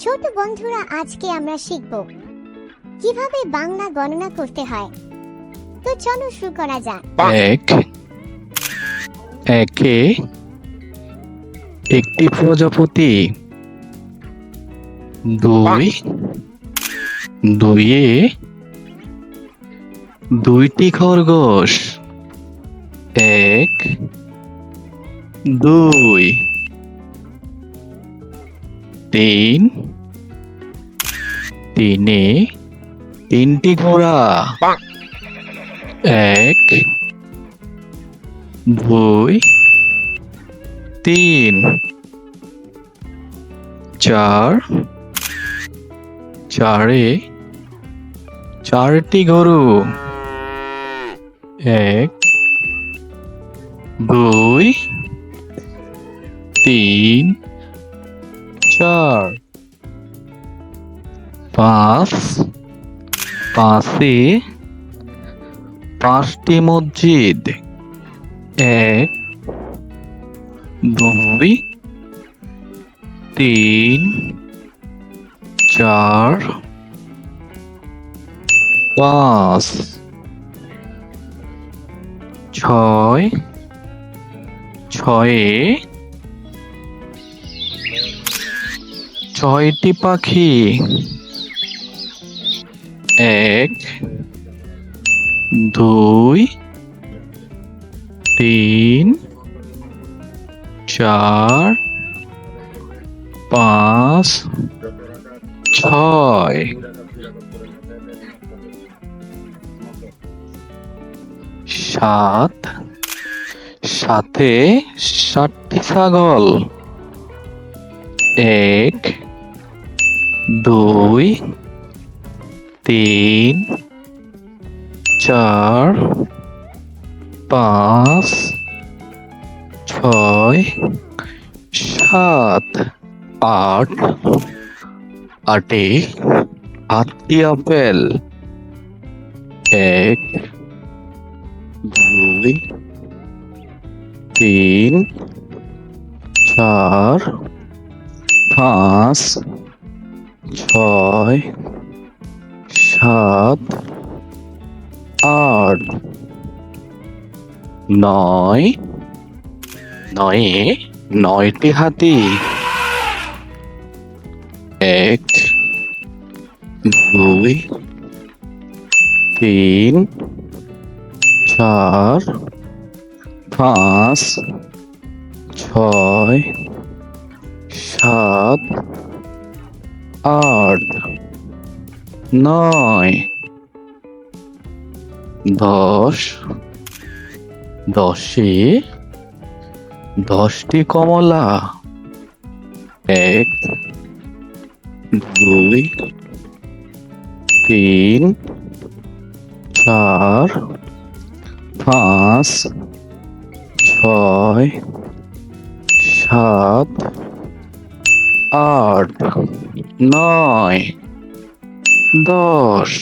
ছোট বন্ধুরা আজকে আমরা শিখব কীভাবে বাংলা গণনা করতে হয়। তো চলো শুরু করা যাক। এক, একে, একটি প্রজাপতি। দুই, দুইয়ে, দুইটি খরগোশ। এক, দুই। তিন তিনে তিনটি ঘোড়া। এক দুই তিন। চার চারে চারটি গরু। এক দুই তিন। চার পাঁচ পাঁচে পাঁচটি মসজিদ। এক দুই তিন চার পাঁচ ছয় ছয়ে ছয়টি পাখি। এক দুই তিন চার পাঁচ ছয়। সাত সাথে ষাটটি ছাগল। এক দুই, তিন, চার, পাঁচ, ছয়, সাত, আট, আটে আটটি আপেল। এক, দুই, তিন, চার, পাঁচ ছয় সাত আট নয়। নয়ে? নয়টি হাতি। এক দুই তিন চার পাঁচ ছয় সাত আট নয় দশ দশে দশটি কমলা এক দুই তিন চার পাঁচ ছয় সাত আট নয় দশ